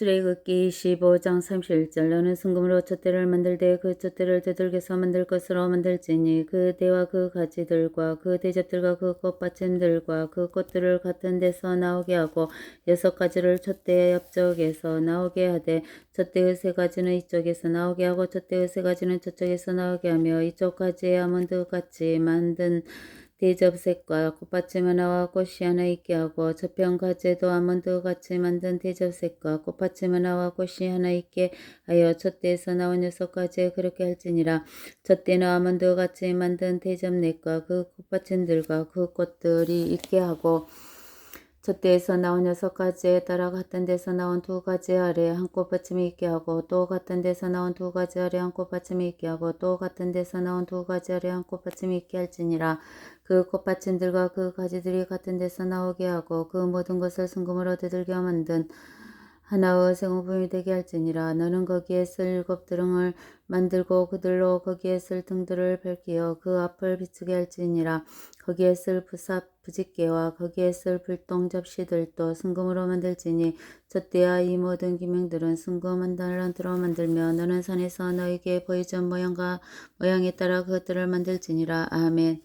출애굽기 25장 31절. 너는 순금으로 촛대를 만들되 그 촛대를 되돌겨서 만들 것으로 만들지니 그 대와 그 가지들과 그 대접들과 그 꽃받침들과 그 꽃들을 같은 데서 나오게 하고 여섯 가지를 촛대 옆쪽에서 나오게 하되 촛대의 세 가지는 이쪽에서 나오게 하고 촛대의 세 가지는 저쪽에서 나오게 하며 이쪽 가지에 아몬드 같이 만든 대접색과 꽃받침 하나와 꽃이 하나 있게 하고 저편 가지에도 아몬드 같이 만든 대접색과 꽃받침 하나와 꽃이 하나 있게 하여 촛대에서 나온 여섯 가지에 그렇게 할지니라. 촛대는 아몬드 같이 만든 대접색과 그 꽃받침들과 그 꽃들이 있게 하고 촛대에서 나온 여섯 가지에 따라 같은 데서 나온 두 가지 아래 한 꽃받침이 있게 하고 또 같은 데서 나온 두 가지 아래 한 꽃받침이 있게 하고 또 같은 데서 나온 두 가지 아래 한 꽃받침이 있게 할지니라. 그 꽃받침들과 그 가지들이 같은 데서 나오게 하고 그 모든 것을 순금으로 되들겨 만든 하나의 생호품이 되게 할지니라. 너는 거기에 쓸 일곱 드릉을 만들고 그들로 거기에 쓸 등들을 밝히어 그 앞을 비추게 할지니라. 거기에 쓸 부삽 부집개와 거기에 쓸 불똥 접시들도 순금으로 만들지니 젖대야 이 모든 기명들은 순금 한 달란트로 만들며 너는 산에서 너에게 보이전 모양과 모양에 따라 그것들을 만들지니라. 아멘